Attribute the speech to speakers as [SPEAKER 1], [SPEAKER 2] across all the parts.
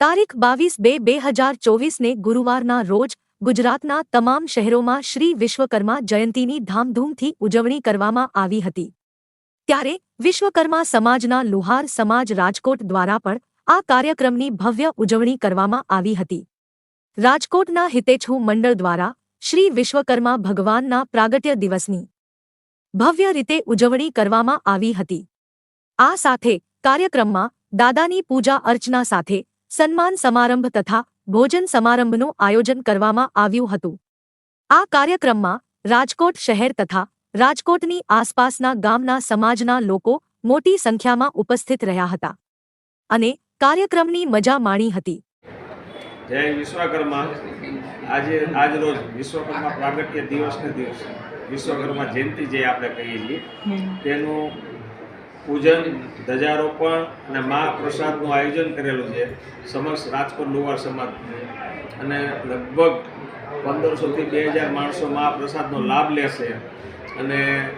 [SPEAKER 1] તારીખ બાવીસ બે બે હજાર ચોવીસને ગુરુવારના રોજ ગુજરાતના તમામ શહેરોમાં શ્રી વિશ્વકર્મા જયંતીની ધામધૂમથી ઉજવણી કરવામાં આવી હતી. ત્યારે વિશ્વકર્મા સમાજના લુહાર સમાજ રાજકોટ દ્વારા પણ આ કાર્યક્રમની ભવ્ય ઉજવણી કરવામાં આવી હતી. રાજકોટના હિતેચ્છુ મંડળ દ્વારા શ્રી વિશ્વકર્મા ભગવાનના પ્રાગટ્ય દિવસની ભવ્ય રીતે ઉજવણી કરવામાં આવી હતી. આ સાથે કાર્યક્રમમાં દાદાની પૂજા અર્ચના સાથે સન્માન સમારંભ તથા ભોજન સમારંભનું આયોજન કરવામાં આવ્યું હતું. આ કાર્યક્રમમાં રાજકોટ શહેર તથા રાજકોટની આસપાસના ગામના સમાજના લોકો મોટી સંખ્યામાં ઉપસ્થિત રહ્યા હતા અને કાર્યક્રમની મજા માણી હતી.
[SPEAKER 2] જય વિશ્વકર્મા. આજે આજ રોજ વિશ્વકર્મા પ્રાગટ્ય દિવસને દિવસ વિશ્વકર્મા જયંતિ જે આપણે કહીએ છીએ તેનું પૂજન ધજારોપણ અને મહાપ્રસાદનું આયોજન કરેલું છે. સમક્ષ રાજકોટ લુવાર સમાજ. અને લગભગ પંદરસોથી બે હજાર માણસો મા પ્રસાદનો લાભ લેશે. અને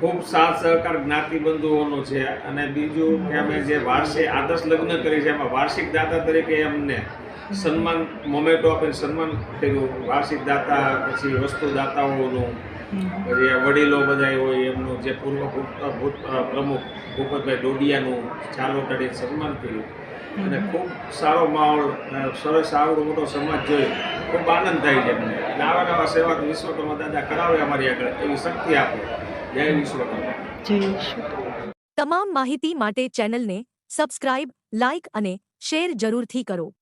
[SPEAKER 2] ખૂબ સાથ સહકાર જ્ઞાતિબંધુઓનો છે. અને બીજું કે અમે જે વાર્ષિક આદર્શ લગ્ન કરી છે, એમાં વાર્ષિક દાતા તરીકે એમને સન્માન, મોમેન્ટો આપીને સન્માન કર્યું. વાર્ષિક દાતા, પછી વસ્તુ દાતાઓનું પછી આ વડીલો બધા હોય એમનું જે પૂર્વ ભૂત- ભૂત પ્રમુખ ભૂપતભાઈ ડોડિયાનું ચાલો કરીને સન્માન કર્યું. અને ખૂબ સારો માહોલ સરસ આવડો મોટો સમાજ જોઈ ખૂબ આનંદ થાય છે અમને એટલે આવા નવા સેવા વિશ્વકર્મા દાદા કરાવે અમારી આગળ એવી શક્તિ આપે. જય વિશ્વકર્મા.
[SPEAKER 1] તમામ માહિતી માટે ચેનલને સબસ્ક્રાઇબ લાઇક અને શેર જરૂરથી કરો.